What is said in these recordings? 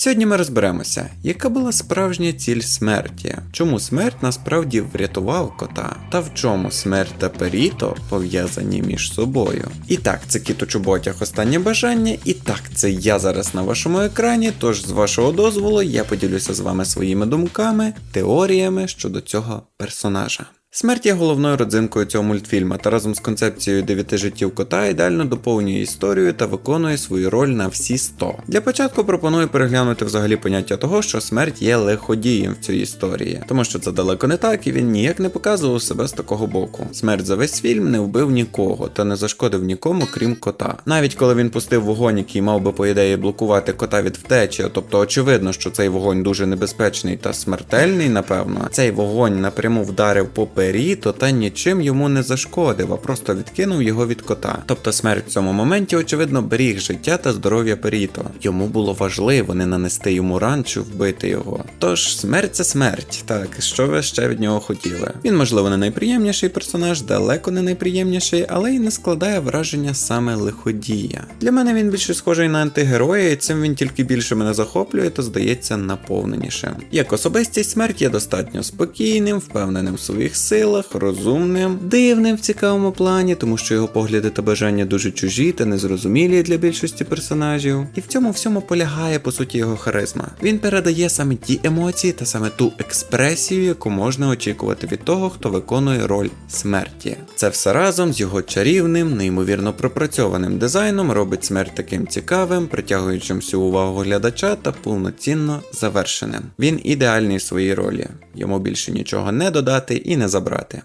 Сьогодні ми розберемося, яка була справжня ціль смерті, чому смерть насправді врятував кота, та в чому смерть та Періто пов'язані між собою. І так, це кіт у останнє бажання, і так, це я зараз на вашому екрані. Тож, з вашого дозволу, я поділюся з вами своїми думками, теоріями щодо цього персонажа. Смерть є головною родзинкою цього мультфільму та разом з концепцією дев'яти життів кота ідеально доповнює історію та виконує свою роль на всі 100. Для початку пропоную переглянути взагалі поняття того, що смерть є лиходієм в цій історії, тому що це далеко не так, і він ніяк не показував себе з такого боку. Смерть за весь фільм не вбив нікого та не зашкодив нікому, крім кота. Навіть коли він пустив вогонь, який мав би по ідеї блокувати кота від втечі, тобто очевидно, що цей вогонь дуже небезпечний та смертельний, напевно, цей вогонь напряму вдарив по Періто та нічим йому не зашкодив, а просто відкинув його від кота. Тобто смерть в цьому моменті, очевидно, беріг життя та здоров'я Періто. Йому було важливо не нанести йому ран чи вбити його. Тож смерть це смерть. Так, що ви ще від нього хотіли? Він, можливо, не найприємніший персонаж, далеко не найприємніший, але й не складає враження саме лиходія. Для мене він більше схожий на антигероя, і цим він тільки більше мене захоплює, то здається наповненішим. Як особистість смерть є достатньо спокійним, впевненим в своїх силах, розумним, дивним в цікавому плані, тому що його погляди та бажання дуже чужі та незрозумілі для більшості персонажів. І в цьому всьому полягає по суті його харизма. Він передає саме ті емоції та саме ту експресію, яку можна очікувати від того, хто виконує роль смерті. Це все разом з його чарівним, неймовірно пропрацьованим дизайном робить смерть таким цікавим, притягуючим всю увагу глядача та повноцінно завершеним. Він ідеальний в своїй ролі. Йому більше нічого не додати і не забрати.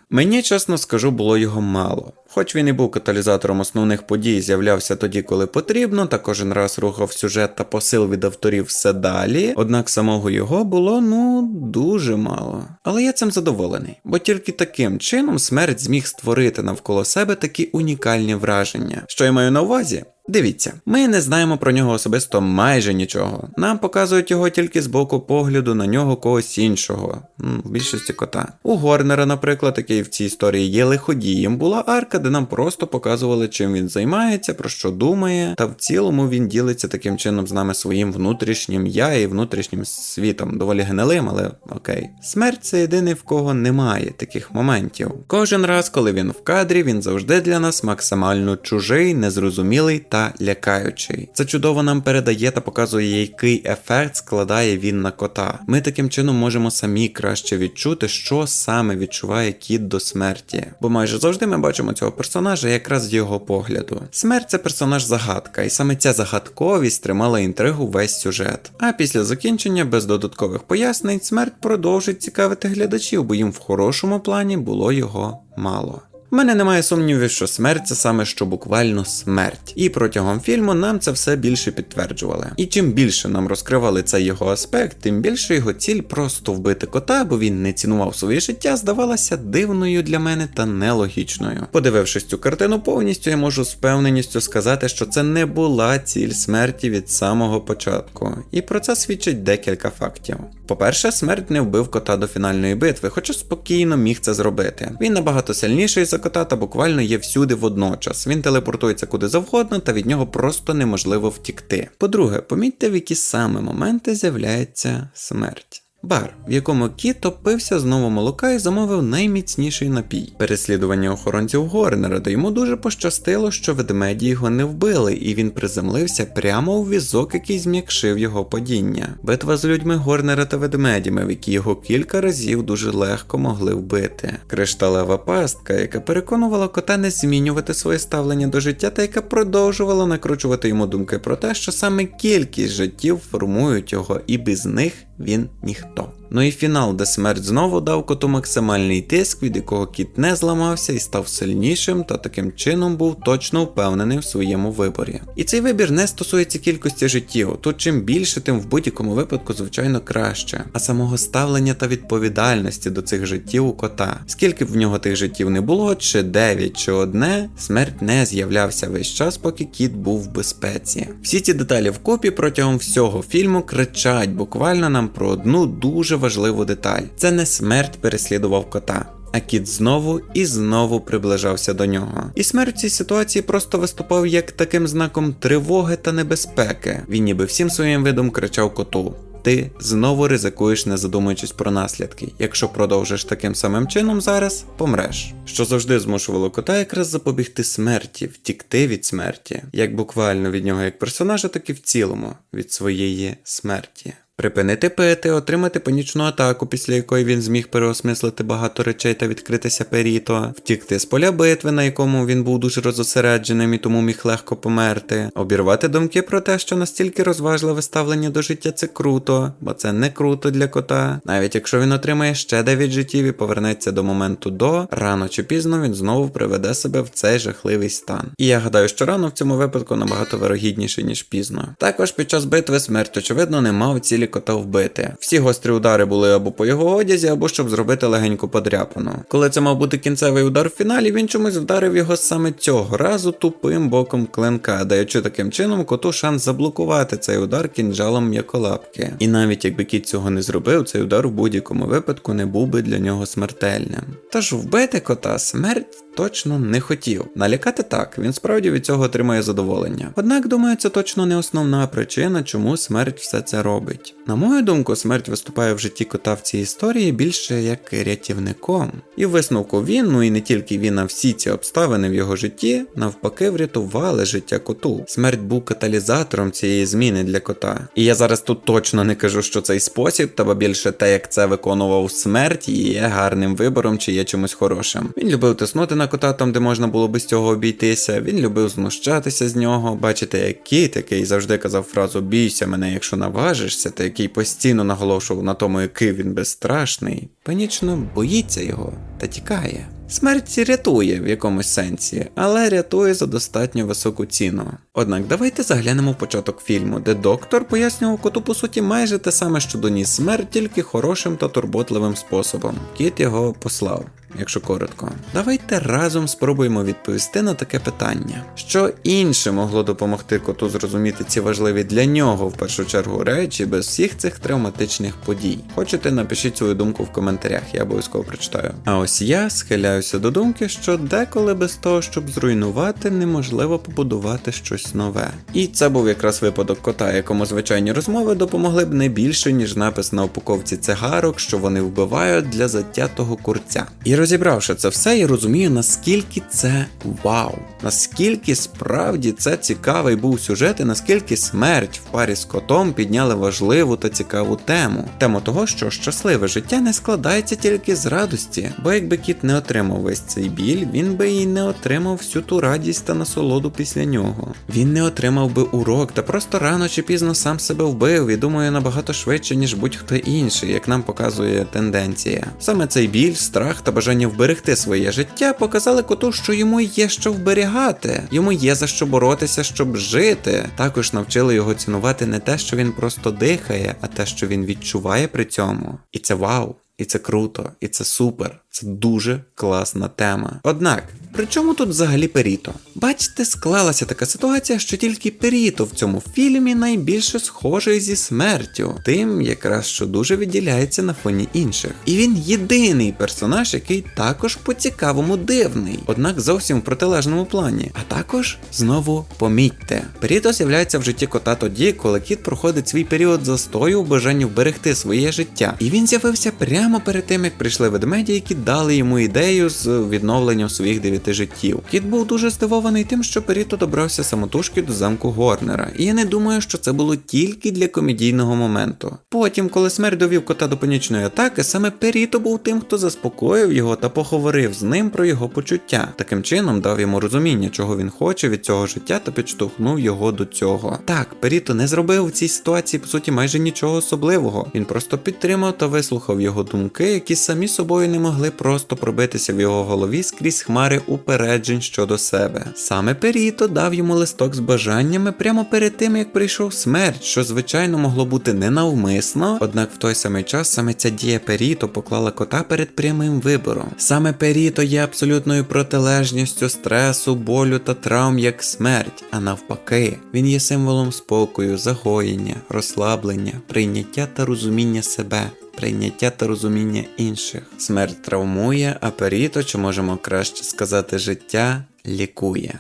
Мені чесно скажу, було його мало. Хоч він і був каталізатором основних подій, з'являвся тоді, коли потрібно, та кожен раз рухав сюжет та посил від авторів все далі. Однак самого його було ну дуже мало. Але я цим задоволений, бо тільки таким чином смерть зміг створити навколо себе такі унікальні враження. Що я маю на увазі? Дивіться, ми не знаємо про нього особисто майже нічого. Нам показують його тільки з боку погляду на нього когось іншого, в більшості кота. У Горнера, наприклад, який в цій історії є лиходієм, була арка, де нам просто показували, чим він займається, про що думає, та в цілому він ділиться таким чином з нами своїм внутрішнім я і внутрішнім світом. Доволі гнилим, але окей. Смерть це єдиний, в кого немає таких моментів. Кожен раз, коли він в кадрі, він завжди для нас максимально чужий, незрозумілий та лякаючий. Це чудово нам передає та показує, який ефект складає він на кота. Ми таким чином можемо самі краще відчути, що саме відчуває кіт до смерті. Бо майже завжди ми бачимо цього персонажа якраз з його погляду. Смерть це персонаж загадка, і саме ця загадковість тримала інтригу весь сюжет. А після закінчення, без додаткових пояснень, смерть продовжить цікавити глядачів, бо їм в хорошому плані було його мало. Мене немає сумнівів, що смерть це саме що буквально смерть. І протягом фільму нам це все більше підтверджували. І чим більше нам розкривали цей його аспект, тим більше його ціль просто вбити кота, бо він не цінував своє життя, здавалася дивною для мене та нелогічною. Подивившись цю картину повністю, я можу з певненістю сказати, що це не була ціль смерті від самого початку. І про це свідчить декілька фактів. По-перше, смерть не вбив кота до фінальної битви, хоча спокійно міг це зробити. Він набагато сильніший за кота та буквально є всюди водночас. Він телепортується куди завгодно, та від нього просто неможливо втікти. По-друге, помітьте, в які саме моменти з'являється смерть. Бар, в якому кіт топився знову молока і замовив найміцніший напій. Переслідування охоронців Горнера, де йому дуже пощастило, що ведмеді його не вбили, і він приземлився прямо у візок, який зм'якшив його падіння. Битва з людьми Горнера та ведмедями, в які його кілька разів дуже легко могли вбити. Кришталева пастка, яка переконувала кота не змінювати своє ставлення до життя, та яка продовжувала накручувати йому думки про те, що саме кількість життів формують його, і без них він ніхто. Ну і фінал, де смерть знову дав коту максимальний тиск, від якого кіт не зламався і став сильнішим, та таким чином був точно впевнений в своєму виборі. І цей вибір не стосується кількості життів, тут чим більше, тим в будь-якому випадку, звичайно, краще, а самого ставлення та відповідальності до цих життів у кота. Скільки б в нього тих життів не було, чи 9, чи одне, смерть не з'являвся весь час, поки кіт був в безпеці. Всі ці деталі вкупі протягом всього фільму кричать буквально нам про одну дуже важливу деталь: це не смерть переслідував кота. а кіт знову і знову приближався до нього. І смерть в цій ситуації просто виступав як таким знаком тривоги та небезпеки. Він ніби всім своїм видом кричав коту. Ти знову ризикуєш, не задумуючись про наслідки. Якщо продовжиш таким самим чином зараз, помреш. Що завжди змушувало кота якраз запобігти смерті, втікти від смерті, як буквально від нього як персонажа, так і в цілому від своєї смерті. Припинити пити, отримати панічну атаку, після якої він зміг переосмислити багато речей та відкритися періто, втікти з поля битви, на якому він був дуже розосередженим і тому міг легко померти, обірвати думки про те, що настільки розважливе ставлення до життя це круто, бо це не круто для кота. Навіть якщо він отримає ще 9 життів і повернеться до моменту до, рано чи пізно він знову приведе себе в цей жахливий стан. І я гадаю, що рано в цьому випадку набагато вирогідніше, ніж пізно. Також під час битви смерть, очевидно, не мав цілі кота вбити. Всі гострі удари були або по його одязі, або щоб зробити легеньку подряпану. Коли це мав бути кінцевий удар в фіналі, він чомусь вдарив його саме цього разу тупим боком клинка, даючи таким чином коту шанс заблокувати цей удар кінжалом м'яколапки. І навіть якби кіт цього не зробив, цей удар в будь-якому випадку не був би для нього смертельним. Тож вбити кота смерть. Точно не хотів. Налякати так, він справді від цього отримає задоволення. Однак, думаю, це точно не основна причина, чому смерть все це робить. На мою думку, смерть виступає в житті кота в цій історії більше як рятівником. І в висновку він, ну і не тільки він, а всі ці обставини в його житті, навпаки, врятували життя коту. Смерть був каталізатором цієї зміни для кота. І я зараз тут точно не кажу, що цей спосіб, та більше те, як це виконував смерть, є гарним вибором чи є чимось хорошим. Він любив тиснути на кота там, де можна було без цього обійтися. Він любив знущатися з нього. Бачите, як кіт, який завжди казав фразу Бійся мене, якщо наважишся, та який постійно наголошував на тому, який він безстрашний, панічно боїться його та тікає. Смерть рятує в якомусь сенсі, але рятує за достатньо високу ціну. Однак давайте заглянемо в початок фільму, де доктор пояснював коту по суті майже те саме, що доніс смерть, тільки хорошим та турботливим способом. Кіт його послав. Якщо коротко, давайте разом спробуємо відповісти на таке питання: що інше могло допомогти коту зрозуміти ці важливі для нього в першу чергу речі без всіх цих травматичних подій. Хочете, напишіть свою думку в коментарях, я обов'язково прочитаю. А ось я схиляюся до думки, що деколи без того, щоб зруйнувати, неможливо побудувати щось нове. І це був якраз випадок кота, якому звичайні розмови допомогли б не більше, ніж напис на упаковці цигарок, що вони вбивають для затятого курця. І розібравши це все, я розумію, наскільки це вау, наскільки справді це цікавий був сюжет, і наскільки смерть в парі з котом підняли важливу та цікаву тему. Тему того, що щасливе життя не складається тільки з радості, бо якби кіт не отримав весь цей біль, він би і не отримав всю ту радість та насолоду після нього. Він не отримав би урок та просто рано чи пізно сам себе вбив і думаю набагато швидше, ніж будь-хто інший, як нам показує тенденція. Саме цей біль, страх та бажання вберегти своє життя показали коту, що йому є що вберігати, йому є за що боротися, щоб жити. Також навчили його цінувати не те, що він просто дихає, а те, що він відчуває при цьому. І це вау, і це круто, і це супер. Це дуже класна тема. Однак, при чому тут взагалі Періто? Бачите, склалася така ситуація, що тільки Періто в цьому фільмі найбільше схожий зі смертю, тим якраз що дуже відділяється на фоні інших. І він єдиний персонаж, який також по цікавому дивний, однак зовсім в протилежному плані. А також знову помітьте, Періто з'являється в житті кота тоді, коли кіт проходить свій період застою у бажанні вберегти своє життя. І він з'явився прямо перед тим, як прийшли ведмеді, які дали йому ідею з відновленням своїх дев'яти життів. Кіт був дуже здивований тим, що Періто добрався самотужки до замку Горнера, і я не думаю, що це було тільки для комедійного моменту. Потім, коли смерть довів кота до панічної атаки, саме Періто був тим, хто заспокоїв його та поговорив з ним про його почуття. Таким чином дав йому розуміння, чого він хоче від цього життя, та підштовхнув його до цього. Так, Періто не зробив в цій ситуації по суті майже нічого особливого. Він просто підтримав та вислухав його думки, які самі собою не могли просто пробитися в його голові скрізь хмари упереджень щодо себе. Саме Періто дав йому листок з бажаннями прямо перед тим, як прийшов смерть, що звичайно могло бути ненавмисно, однак в той самий час саме ця дія Періто поклала кота перед прямим вибором. Саме Періто є абсолютною протилежністю стресу, болю та травм як смерть, а навпаки, він є символом спокою, загоєння, розслаблення, прийняття та розуміння себе. Прийняття та розуміння інших. Смерть травмує, а періто, чи можемо краще сказати, життя лікує.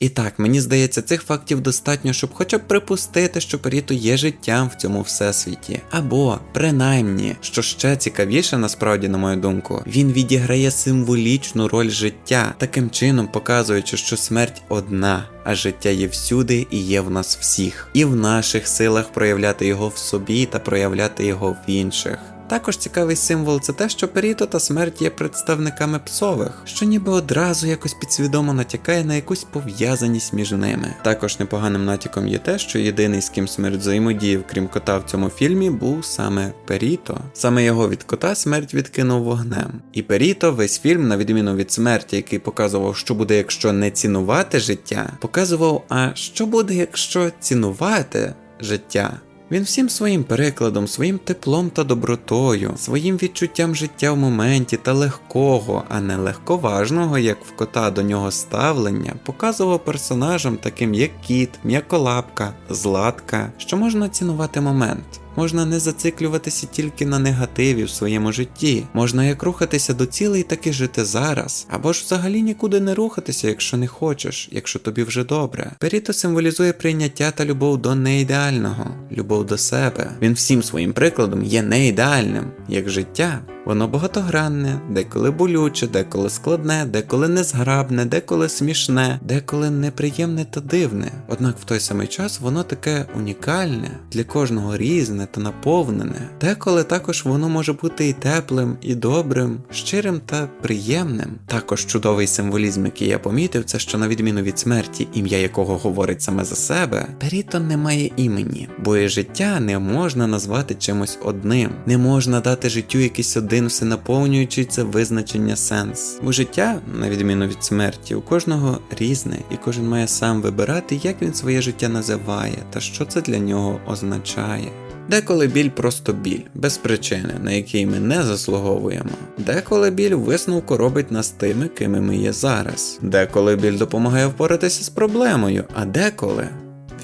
І так, мені здається, цих фактів достатньо, щоб хоча б припустити, що Періто є життям в цьому всесвіті. Або, принаймні, що ще цікавіше, насправді, на мою думку, він відіграє символічну роль життя, таким чином показуючи, що смерть одна, а життя є всюди і є в нас всіх, і в наших силах проявляти його в собі та проявляти його в інших. Також цікавий символ це те, що Періто та смерть є представниками псових, що ніби одразу якось підсвідомо натякає на якусь пов'язаність між ними. Також непоганим натяком є те, що єдиний, з ким смерть взаємодіяв, крім кота в цьому фільмі, був саме Періто. Саме його від кота смерть відкинув вогнем. І Періто весь фільм, на відміну від смерті, який показував, що буде, якщо не цінувати життя, показував, а що буде, якщо цінувати життя. Він всім своїм перекладом, своїм теплом та добротою, своїм відчуттям життя в моменті та легкого, а не легковажного, як в кота до нього ставлення, показував персонажам, таким як кіт, м'яколапка, златка, що можна цінувати момент. Можна не зациклюватися тільки на негативі в своєму житті, можна як рухатися до цілей, так і жити зараз, або ж взагалі нікуди не рухатися, якщо не хочеш, якщо тобі вже добре. Періто символізує прийняття та любов до неідеального, любов до себе. Він всім своїм прикладом є неідеальним, як життя. Воно багатогранне, деколи болюче, деколи складне, деколи незграбне, деколи смішне, деколи неприємне та дивне. Однак в той самий час воно таке унікальне, для кожного різне та наповнене. Деколи також воно може бути і теплим, і добрим, щирим та приємним. Також чудовий символізм, який я помітив, це що на відміну від смерті, ім'я якого говорить саме за себе, Періто не має імені, бо і життя не можна назвати чимось одним, не можна дати життю якийсь один всенаповнюючий це визначення сенс. Бо життя, на відміну від смерті, у кожного різне, і кожен має сам вибирати, як він своє життя називає та що це для нього означає. Деколи біль просто біль, без причини, на який ми не заслуговуємо. Деколи біль висновку робить нас тими, кими ми є зараз. Деколи біль допомагає впоратися з проблемою, а деколи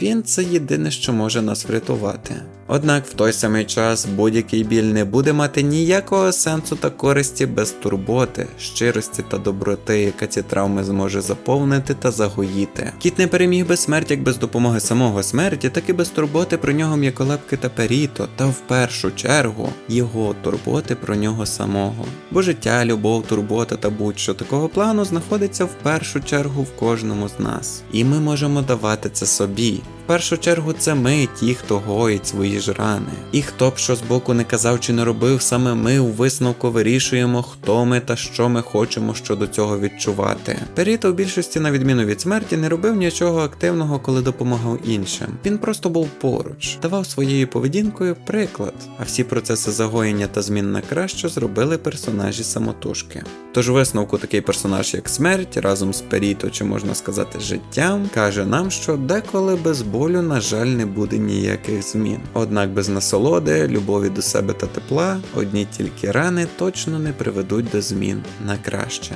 він це єдине, що може нас врятувати. Однак в той самий час будь-який біль не буде мати ніякого сенсу та користі без турботи, щирості та доброти, яка ці травми зможе заповнити та загоїти. Кіт не переміг би смерть як без допомоги самого смерті, так і без турботи про нього м'яколапки та періто, та в першу чергу його турботи про нього самого. Бо життя, любов, турбота та будь-що такого плану знаходиться в першу чергу в кожному з нас. І ми можемо давати це собі. Першу чергу це ми, ті, хто гоїть свої ж рани. І хто б що збоку не казав чи не робив, саме ми у висновку вирішуємо, хто ми та що ми хочемо щодо цього відчувати. Періто в більшості, на відміну від смерті, не робив нічого активного, коли допомагав іншим. Він просто був поруч, давав своєю поведінкою приклад, а всі процеси загоєння та змін на краще зробили персонажі самотужки. Тож висновку такий персонаж, як смерть, разом з Періто, чи можна сказати, життям, каже нам, що деколи без болю, на жаль, не буде ніяких змін. Однак без насолоди, любові до себе та тепла, одні тільки рани точно не приведуть до змін на краще.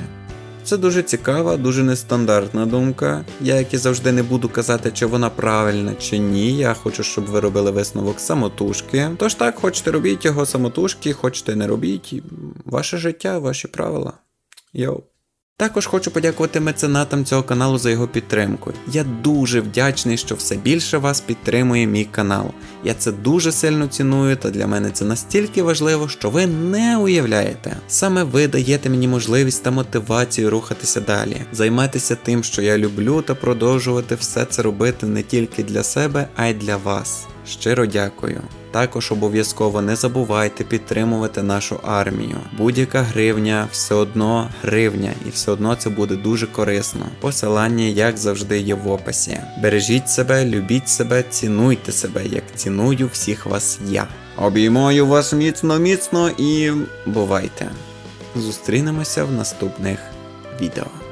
Це дуже цікава, дуже нестандартна думка. Я, як і завжди, не буду казати, чи вона правильна, чи ні. Я хочу, щоб ви робили висновок самотужки. Тож так, хочете робіть його самотужки, хочете не робіть. Ваше життя, ваші правила. Йоу. Також хочу подякувати меценатам цього каналу за його підтримку. Я дуже вдячний, що все більше вас підтримує мій канал. Я це дуже сильно ціную, та для мене це настільки важливо, що ви не уявляєте. Саме ви даєте мені можливість та мотивацію рухатися далі, займатися тим, що я люблю, та продовжувати все це робити не тільки для себе, а й для вас. Щиро дякую. Також обов'язково не забувайте підтримувати нашу армію. Будь-яка гривня, все одно гривня, і все одно це буде дуже корисно. Посилання, як завжди, є в описі. Бережіть себе, любіть себе, цінуйте себе, як ціную всіх вас я. Обіймаю вас міцно, міцно і бувайте. Зустрінемося в наступних відео.